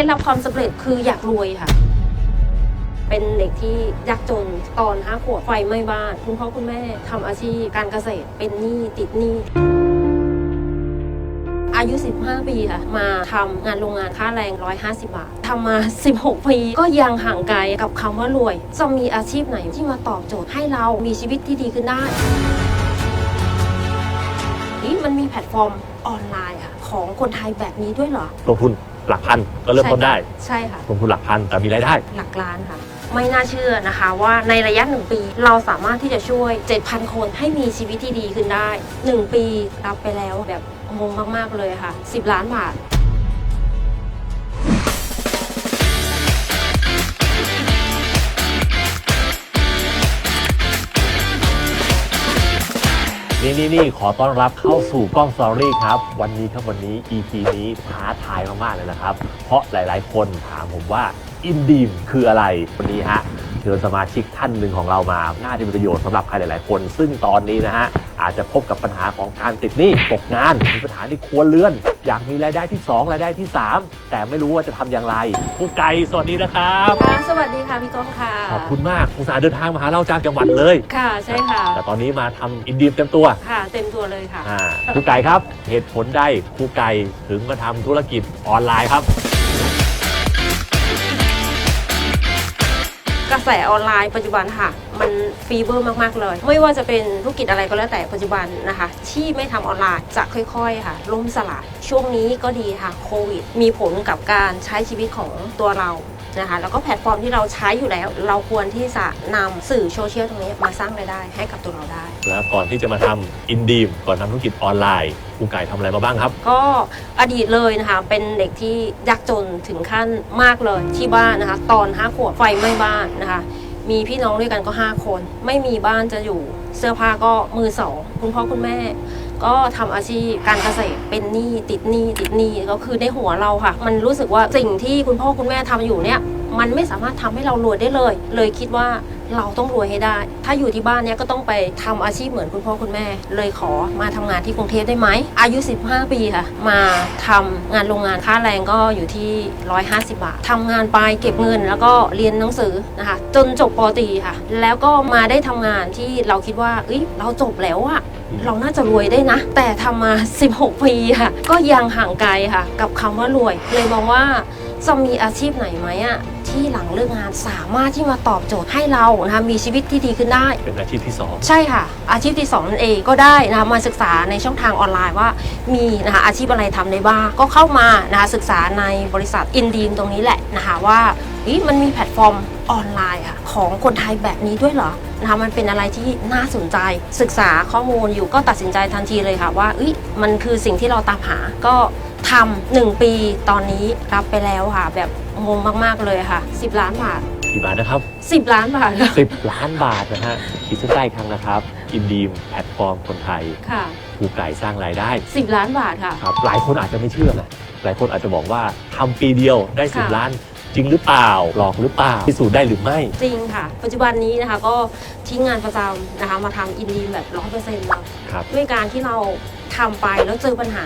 ล็ดลับความสำเร็จคืออยากรวยค่ะ เป็นเด็กที่ยากจนตอนห้าขวบไฟไหม้บ้าน คุณพ่อคุณแม่ทำอาชีพการเกษตรเป็นหนี้ติดหนี้อายุ 15 ปีค่ะ มาทำงานโรงงานค่าแรง 150 บาททำมา 16 ปี ก็ยังห่างไกลกับคำว่ารวย จะมีอาชีพไหนที่มาตอบโจทย์ให้เรามีชีวิตที่ดีขึ้นได้นี่มันมีแพลตฟอร์มออนไลน์ค่ะ ของคนไทยแบบนี้ด้วยเหรอ ลงทุน หลักพันก็เริ่มต้นได้ใช่ค่ะลงทุนหลักพันแต่มีรายได้ หลักล้านค่ะ ไม่น่าเชื่อนะคะว่าในระยะหนึ่งปี เราสามารถที่จะช่วย 7,000 คนให้มีชีวิตที่ดีขึ้นได้ 1 ปีรับไปแล้วแบบงงมาก ๆ เลยค่ะ 10 ล้านบาท นี่นี่นี่ขอต้อนรับเข้าสู่กล้องสตอรี่ครับ วันนี้ครับวันนี้ EP นี้ท้าทายมากๆเลยนะครับ เพราะหลายๆ คนถามผมว่าอินดีมคืออะไร วันนี้ฮะเชิญสมาชิกท่านหนึ่งของเรามา น่าจะเป็นประโยชน์สำหรับใครหลาย ๆ คน ซึ่งตอนนี้นะฮะ อาจจะพบกับปัญหาของการติดหนี้ตกงานมีปัญหาในครัวเรือน อยากมีรายได้ที่ 2 รายได้ที่ 3 แต่ไม่รู้ว่าจะทำอย่างไรผู้ไก่สวัสดีนะครับค่ะสวัสดีค่ะพี่ก้องค่ะขอบคุณมากอุตส่าห์เดินทางมาหาเราจากจังหวัดเลย ค่ะใช่ค่ะ แต่ตอนนี้มาทำอินดีมเต็มตัวค่ะเต็มตัวเลยค่ะอ่าครูไก่ครับเหตุผลใดครูไก่ถึงมาทำธุรกิจออนไลน์ครับ กระแสออนไลน์ปัจจุบันค่ะ มันฟีเวอร์มาก ๆ เลย ไม่ว่าจะเป็นธุรกิจอะไรก็แล้วแต่ปัจจุบันนะคะ ที่ไม่ทำออนไลน์จะค่อยๆค่ะล่มสลายช่วงนี้ก็ดีค่ะโควิด มีผลกับการใช้ชีวิตของตัวเรา นะคะแล้วก็แพลตฟอร์มที่เราใช้อยู่แล้ว เราควรที่จะนำสื่อโซเชียลตรงนี้มาสร้างรายได้ให้กับตัวเราได้ แล้วก่อนที่จะมาทำอินดีมก่อนทำธุรกิจออนไลน์ครูไก่ทำอะไรมาบ้างครับ ก็อดีตเลยนะคะ เป็นเด็กที่ยากจนถึงขั้นมากเลยที่บ้านนะคะ ตอนห้าขวบไฟไหม้บ้านนะคะ มีพี่น้องด้วยกันก็ 5 คน ไม่มีบ้านจะอยู่ เสื้อผ้าก็มือสองคุณพ่อคุณแม่ ก็ทำอาชีพการเกษตรเป็นหนี้ติดหนี้ติดหนี้ก็คือในหัวเราค่ะ มันรู้สึกว่าสิ่งที่คุณพ่อคุณแม่ทำอยู่เนี่ย มันไม่สามารถทำให้เรารวยได้เลย เลยคิดว่า เราต้องรวยให้ได้ ถ้าอยู่ที่บ้านเนี่ยก็ต้องไปทำอาชีพเหมือนคุณพ่อคุณแม่ เลยขอมาทำงานที่กรุงเทพได้ไหม อายุ 15 ปีค่ะ มาทำงานโรงงานค่าแรงก็อยู่ที่ 150 บาททำงานไปเก็บเงินแล้วก็เรียนหนังสือนะคะ จนจบปอตรีค่ะ แล้วก็มาได้ทำงานที่เราคิดว่าเอ้ยเราจบแล้วอะเราน่าจะรวยได้นะ แต่ทำมา 16 ปีค่ะ ก็ยังห่างไกลค่ะ กับคำว่ารวย เลยมองว่าจะมีอาชีพไหนไหมอะ ที่หลังเลิกงานสามารถที่มาตอบโจทย์ให้เรานะคะมีชีวิตที่ดีขึ้นได้ เป็นอาชีพที่สองใช่ค่ะ อาชีพที่2นั่นเองก็ได้นะคะมาศึกษาในช่องทางออนไลน์ว่า มีนะคะอาชีพอะไรทำได้บ้างก็เข้ามานะคะศึกษาในบริษัทอินดีมตรงนี้แหละนะคะว่าเฮ้ยมันมีแพลตฟอร์มออนไลน์ค่ะของคนไทยแบบนี้ด้วยเหรอนะคะมันเป็นอะไรที่น่าสนใจศึกษาข้อมูลอยู่ก็ตัดสินใจทันทีเลยค่ะว่าเอ้ยมันคือสิ่งที่เราตามหาก็ ทำหนึ่งปีตอนนี้รับไปแล้วค่ะ แบบงงมากๆเลยค่ะ 10 ล้านบาท กี่บาทนะครับ 10 ล้านบาทค่ะ10ล้านบาทนะฮะขีดเส้นใต้อีกครั้งนะครับอินดีมแพลตฟอร์มคนไทยค่ะครูไก่สร้างรายได้10 ล้านบาทค่ะ ครับหลายคนอาจจะไม่เชื่อนะหลายคนอาจจะบอกว่าทำปีเดียวได้ ค่ะ 10 ล้าน จริงหรือเปล่าหลอกหรือเปล่าพิสูจน์ได้หรือไม่ จริงค่ะ ปัจจุบันนี้นะคะก็ทิ้งงานประจำนะคะมาทำอินดีแบบร้อยเปอร์เซ็นต์เลยครับ ด้วยการที่เราทำไปแล้วเจอปัญหา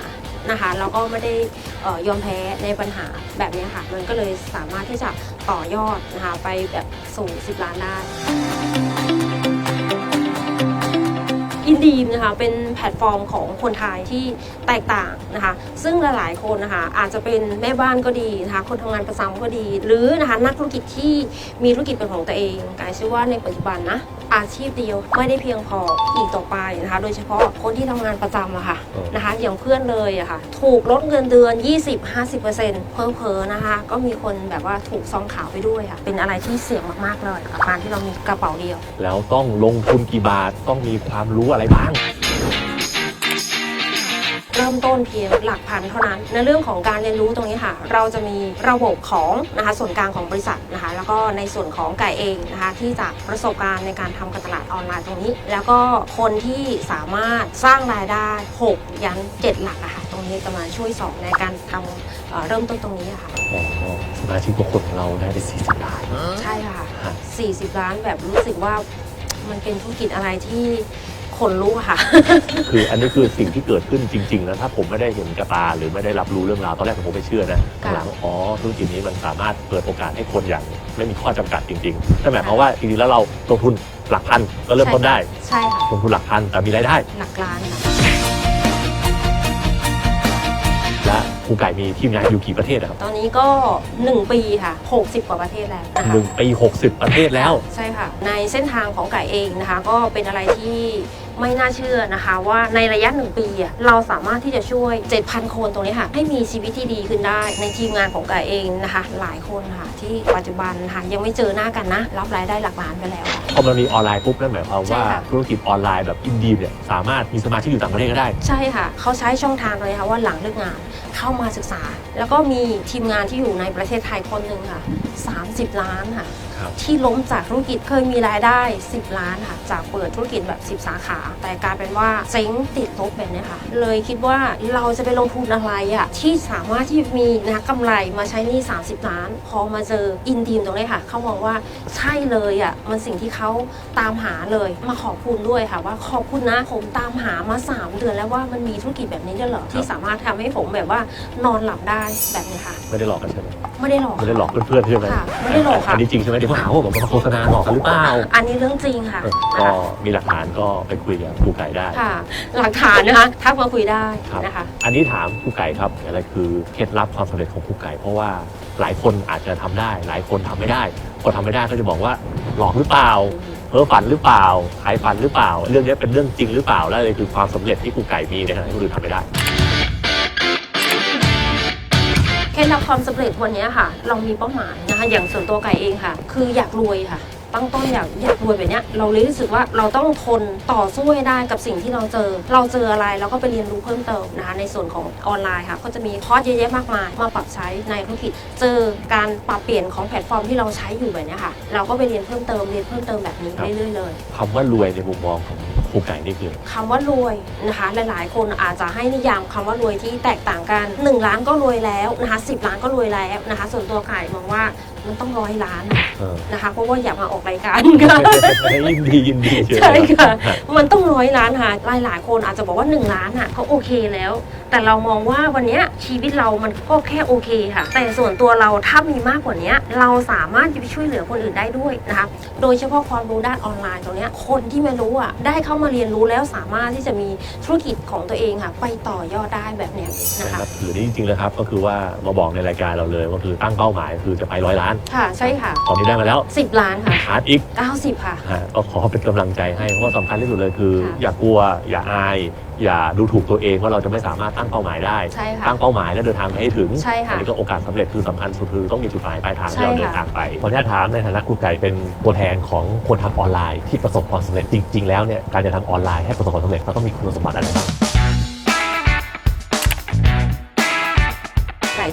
นะคะเราก็ไม่ได้ยอมแพ้ในปัญหาแบบนี้ค่ะ มันก็เลยสามารถที่จะต่อยอดนะคะไปแบบสู่ 10 ล้านได้อินดีมนะคะเป็นแพลตฟอร์มของคนไทยที่แตกต่างนะคะ ซึ่งหลายๆคนนะคะอาจจะเป็นแม่บ้านก็ดีนะคะคนทำงานประจำก็ดี หรือนะคะนักธุรกิจที่มีธุรกิจเป็นของตัวเองกายเชื่อว่าในปัจจุบันนะ อาชีพเดียวไม่ได้เพียงพออีกต่อไปนะคะ โดยเฉพาะคนที่ทำงานประจำอะค่ะเออนะคะ อย่างเพื่อนเลยอะค่ะ ถูกลดเงินเดือน 20-50%เพิ่มเพอๆนะคะ ก็มีคนแบบว่าถูกซองขาวไปด้วยค่ะ เป็นอะไรที่เสี่ยงมากๆเลยกับการที่เรามีกระเป๋าเดียว แล้วต้องลงทุนกี่บาทต้องมีความรู้อะไรบ้าง เริ่มต้นเพียงหลักพันเท่านั้น ในเรื่องของการเรียนรู้ตรงนี้ค่ะ เราจะมีระบบของนะคะส่วนกลางของบริษัทนะคะ แล้วก็ในส่วนของไก่เองนะคะ ที่จากประสบการณ์ในการทำการตลาดออนไลน์ตรงนี้ แล้วก็คนที่สามารถสร้างรายได้ 6 ยัน 7 หลักอะค่ะ ตรงนี้จะมาช่วยสอนในการทำเอ่อเริ่มต้นตรงนี้อะค่ะอ๋อสมาชิกบางคนของเราได้ไป40ล้านใช่ค่ะฮะ40 ล้านแบบรู้สึกว่ามันเป็นธุรกิจอะไรที่ ขนลุกอะค่ะ คืออันนี้คือสิ่งที่เกิดขึ้นจริงๆนะถ้าผมไม่ได้เห็นกระตาหรือไม่ได้รับรู้เรื่องราวตอนแรกผมไม่เชื่อนะค่ะ หลังอ๋อธุรกิจนี้มันสามารถเปิดโอกาสให้คนอย่างไม่มีข้อจำกัดจริงๆนั่นหมายความว่าจริงๆแล้วเราลงทุนหลักพันก็เริ่มต้นได้ใช่ค่ะ ลงทุนหลักพันแต่มีรายได้หลักล้านค่ะ และครูไก่มีทีมงานอยู่กี่ประเทศอะครับตอนนี้ก็ 1 ปีค่ะ 60 กว่าประเทศแล้วนะคะหนึ่งปี60ประเทศแล้ว ใช่ค่ะ ในเส้นทางของไก่เองนะคะ ก็เป็นอะไรที่ ไม่น่าเชื่อนะคะว่าในระยะหนึ่งปีอะเราสามารถที่จะช่วย 7,000 คนตรงนี้ค่ะ ให้มีชีวิตที่ดีขึ้นได้ ในทีมงานของไก่เองนะคะ หลายคนค่ะ ที่ปัจจุบันค่ะยังไม่เจอหน้ากันนะ รับรายได้หลักล้านไปแล้วอะพอมันมีออนไลน์ปุ๊บนั่นหมายความว่าใช่ค่ะ ธุรกิจออนไลน์แบบอินดีเนี่ยสามารถมีสมาชิกอยู่ต่างประเทศก็ได้ ใช่ค่ะ เขาใช้ช่องทางเลยค่ะว่าหลังเลิกงานเข้ามาศึกษา แล้วก็มีทีมงานที่อยู่ในประเทศไทยคนหนึ่งค่ะ 30 ล้านค่ะ ครับ ที่ล้มจากธุรกิจเคยมีรายได้ 10 ล้านค่ะ จากเปิดธุรกิจแบบ 10 สาขา แต่กลายเป็นว่าเจ๊งติดลบแบบเนี้ยค่ะ เลยคิดว่าเราจะไปลงทุนอะไรอะที่สามารถที่มีนะกำไรมาใช้หนี่ 30 ล้าน พอมาเจออินดีมตรงนี้ค่ะ เขามองว่าใช่เลยอะมันสิ่งที่เขาตามหาเลยมาขอบคุณด้วยค่ะ ว่าขอบคุณนะผมตามหามา 3 เดือนแล้วว่ามันมีธุรกิจแบบนี้ด้วยเหรอที่สามารถทำให้ผมแบบว่านอนหลับได้แบบนี้ค่ะ ไม่ได้หลอกกันใช่ไหมไม่ได้หลอกไม่ได้หลอกเพื่อนๆใช่ไหมค่ะไม่ได้หลอกค่ะอันนี้จริงใช่ไหมเดี๋ยวเขาหาว่าผมมาโฆษณาหลอกกันหรือเปล่าอันนี้เรื่องจริงค่ะเออนะก็คะมีหลักฐานก็ไปคุยกับครูไก่ได้ค่ะ หลักฐานนะคะทักมาคุยได้ครับนะคะ อันนี้ถามครูไก่ครับอะไรคือเคล็ดลับความสำเร็จของครูไก่ เพราะว่าหลายคนอาจจะทำได้ หลายคนทำไม่ได้พอทำไม่ได้ก็จะบอกว่าหลอกหรือเปล่าเพ้อฝันหรือเปล่าขายฝันหรือเปล่า เรื่องนี้เป็นเรื่องจริงหรือเปล่า และอะไรคือความสำเร็จที่ครูไก่มีในขณะที่คนอื่นทำไม่ได้ เคล็ดลับความสำเร็จวันนี้ค่ะ เรามีเป้าหมายนะคะ อย่างส่วนตัวไก่เองค่ะ คืออยากรวยค่ะ ตั้งต้นอยากอยากรวยแบบเนี้ยเราเลยรู้สึกว่าเราต้องทนต่อสู้ให้ได้กับสิ่งที่เราเจอ เราเจออะไรเราก็ไปเรียนรู้เพิ่มเติมนะคะ ในส่วนของออนไลน์ค่ะ ก็จะมีคอร์สเยอะแยะมากมาย มาปรับใช้ในธุรกิจ เจอการปรับเปลี่ยนของแพลตฟอร์มที่เราใช้อยู่แบบเนี้ยค่ะ เราก็ไปเรียนเพิ่มเติมเรียนเพิ่มเติมแบบนี้ครับเรื่อยๆเลยคำว่ารวยในมุมมองของ ครูไก่นี่คือ คำว่ารวยนะคะ หลายๆ คนอาจจะให้นิยามคำว่ารวยที่แตกต่างกัน 1 ล้านก็รวยแล้วนะคะ10 ล้านก็รวยแล้วนะคะ ส่วนตัวไก่มองว่า มันต้องร้อยล้านเออนะคะ เพราะว่าอยากมาออกรายการค่ะ ยินดียินดีเชิญใช่ค่ะฮะมันต้องร้อยล้านค่ะหลายๆคนอาจจะบอกว่า 1 ล้านอะเขาโอเคแล้ว แต่เรามองว่าวันเนี้ยชีวิตเรามันก็แค่โอเคค่ะ แต่ส่วนตัวเราถ้ามีมากกว่าเนี้ยเราสามารถจะไปช่วยเหลือคนอื่นได้ด้วยนะคะ โดยเฉพาะความรู้ด้านออนไลน์ตรงเนี้ยคนที่ไม่รู้อะได้เข้ามาเรียนรู้แล้วสามารถที่จะมีธุรกิจของตัวเองค่ะ ไปต่อยอดได้แบบเนี้ยนะคะนับถือนี่จริงๆเลยครับก็คือว่ามาบอกในรายการเราเลยว่าคือตั้งเป้าหมายคือจะไปร้อยล้านค่ะใช่ค่ะ ตอนนี้ได้มาแล้ว 10 ล้านค่ะชาร์จอีก 90 ค่ะฮะก็ขอเป็นกำลังใจให้ เพราะว่าสำคัญที่สุดเลยคือ ค่ะ อย่ากลัว อย่าอาย อย่าดูถูกตัวเองว่าเราจะไม่สามารถตั้งเป้าหมายได้ ใช่ค่ะ ตั้งเป้าหมายและเดินทางไปให้ถึงใช่ค่ะอันี้ก็โอกาสสำเร็จคือสำคัญสุดคือต้องมีจุดหมายปลายทางใช่ที่เราเดินค่ะทางไปขออนุญาตถามในฐานะครูไก่เป็นตัวแทนของคนทำออนไลน์ที่ประสบความสำเร็จจริง ๆ แล้วเนี่ยการจะทำออนไลน์ให้ประสบความสำเร็จเราต้องมีคุณสมบัติอะไรบ้าง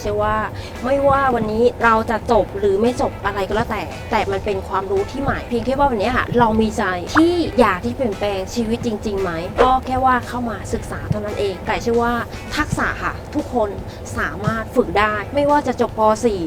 เชื่อว่า ไม่ว่าวันนี้เราจะจบหรือไม่จบอะไรก็แล้วแต่ แต่มันเป็นความรู้ที่ใหม่เพียงแค่ว่าวันนี้ค่ะ เรามีใจที่อยากที่เปลี่ยนแปลงชีวิตจริงๆไหมก็แค่ว่าเข้ามาศึกษาเท่านั้นเอง แต่เชื่อว่าทักษะค่ะ ทุกคนสามารถฝึกได้ ไม่ว่าจะจบป .4